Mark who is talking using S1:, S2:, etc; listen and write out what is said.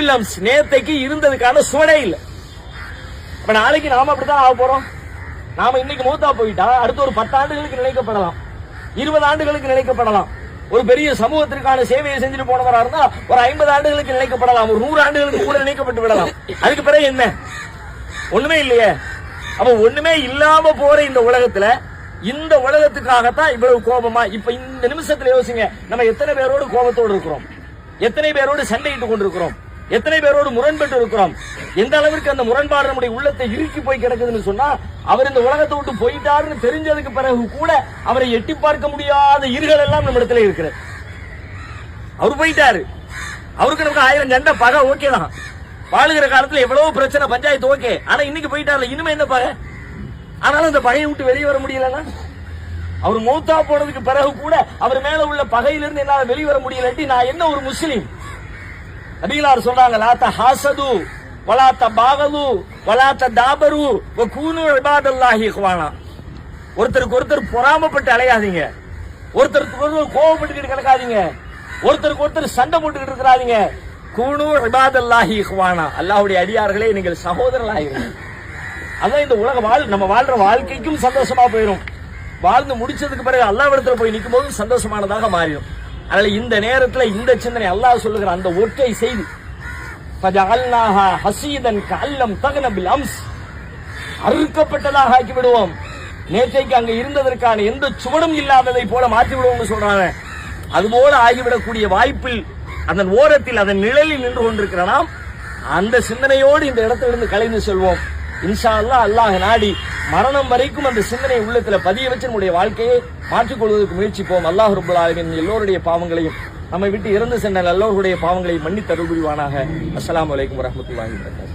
S1: பில்லம்ஸ் நேத்தைக்கு இருந்ததுக்கான சுவடே இல்லை. இப்ப நாளைக்கு நாம அப்படித்தான் ஆக போறோம். நாம இன்னைக்கு மூத்தா போயிட்டா அடுத்த ஒரு பத்து ஆண்டுகளுக்கு நினைக்கப்படலாம். இருபது ஆண்டுகளுக்கு நினைக்கப்படலாம். ஒரு பெரிய சமூகத்திற்கான சேவையை செஞ்சுட்டு போனவரா இருந்தா ஒரு ஐம்பது ஆண்டுகளுக்கு நினைக்கப்படலாம். ஒரு நூறு ஆண்டுகளுக்கு கூட நினைக்கப்பட்டு விடலாம். அதுக்கு பிறகு என்ன? ஒண்ணுமே இல்லையே. அப்ப ஒண்ணுமே இல்லாம போற இந்த உலகத்துல இந்த உலகத்துக்காகத்தான் இவ்வளவு கோபமா இப்ப இந்த நிமிஷத்துல யோசிங்க. நம்ம எத்தனை பேரோடு கோபத்தோடு இருக்கிறோம்? எத்தனை பேரோடு சண்டையிட்டு கொண்டிருக்கிறோம்? எத்தனை பேரோடு முரண்பட்டு இருக்கிறோம் எந்த அளவிற்கு அந்த முரண்பாடு நம்முடைய உள்ளத்தை இறுக்கி போய் கிடக்குதுன்னு சொன்னா அவர் இந்த உலகத்தை விட்டு போயிட்டாருன்னு தெரிஞ்சதுக்கு பிறகு கூட அவரை எட்டி பார்க்க முடியாத இருகள் எல்லாம் நம்ம இடத்துல இருக்கிறது. அவர் போயிட்டாரு. அவருக்கு நமக்கு ஆயிரம் சண்டை பகை ஓகே தான். வாழுகிற காலத்துல எவ்வளவு பிரச்சனை பஞ்சாயத்து ஓகே. ஆனா இன்னைக்கு போயிட்டார்ல இனிமே என்ன பகை? ஆனாலும் அந்த பகையை விட்டு வெளியே வர முடியலன்னா? அவர் மௌத்தா போனதுக்கு பிறகு கூட அவர் மேல உள்ள பகையிலிருந்து என்னால வெளிவர வர முடியலட்டி நான் என்ன ஒரு முஸ்லீம்? நபிகளார் சொல்றாங்க லாத்த ஹாசது வலாத்த பாகது வலாத்த தாபரு வ கூனு இபாதல்லாஹி குவானா ஒருத்தருக்கு ஒருத்தர் பொறாமப்பட்டு அலையாதீங்க. ஒருத்தருக்கு ஒருத்தர் கோவப்பட்டுக்கிட்டு கிடக்காதீங்க. ஒருத்தருக்கு ஒருத்தர் சண்டை போட்டுக்கிட்டு இருக்கிறாதீங்க. கூணு இபாதல்லாஹி குவானா அல்லாஹுடைய அடியார்களே நீங்கள் சகோதரர்களாக அதான் இந்த உலக வாழ் நம்ம வாழ்ற வாழ்க்கைக்கும் சந்தோஷமா போயிடும் வாழ்ந்து முடிச்சதுக்கு பிறகு அல்லாவிடத்துல போய் நிற்கும் போது சந்தோஷமானதாக மாறிடும். அதனால இந்த நேரத்துல இந்த சிந்தனை அல்லாஹ் சொல்லுகிற அந்த ஒற்றை செய்தி. ஹசீதன் கல்லம் தகன அம்ஸ். அறுக்கப்பட்டதாக ஆக்கி விடுவோம் நேற்றைக்கு அங்க இருந்ததற்கான எந்த சுவடும் இல்லாததை போல மாற்றி விடுவோம்னு சொல்றாங்க. அதுபோல ஆகிவிடக்கூடிய வாய்ப்பில் அதன் ஓரத்தில் அதன் நிழலில் நின்று கொண்டிருக்கிற நாம் அந்த சிந்தனையோடு இந்த இடத்திலிருந்து கலைந்து செல்வோம். இன்ஷா அல்லாஹ் அல்லாஹ் நாடி மரணம் வரைக்கும் அந்த சிந்தனை உள்ளத்தில் பதிய வச்சு நம்முடைய வாழ்க்கையை மாற்றிக்கொள்வதற்கு முயற்சிப்போம். அல்லாஹ் ரபுல் எல்லோருடைய பாவங்களையும் நம்மை விட்டு இறந்து சென்ற நல்லவர்களுடைய பாவங்களை மன்னித்தருள் புரிவானாக அஸ்லாம் அலைக்கும் வரமத்துல்லாஹி வரகாத்து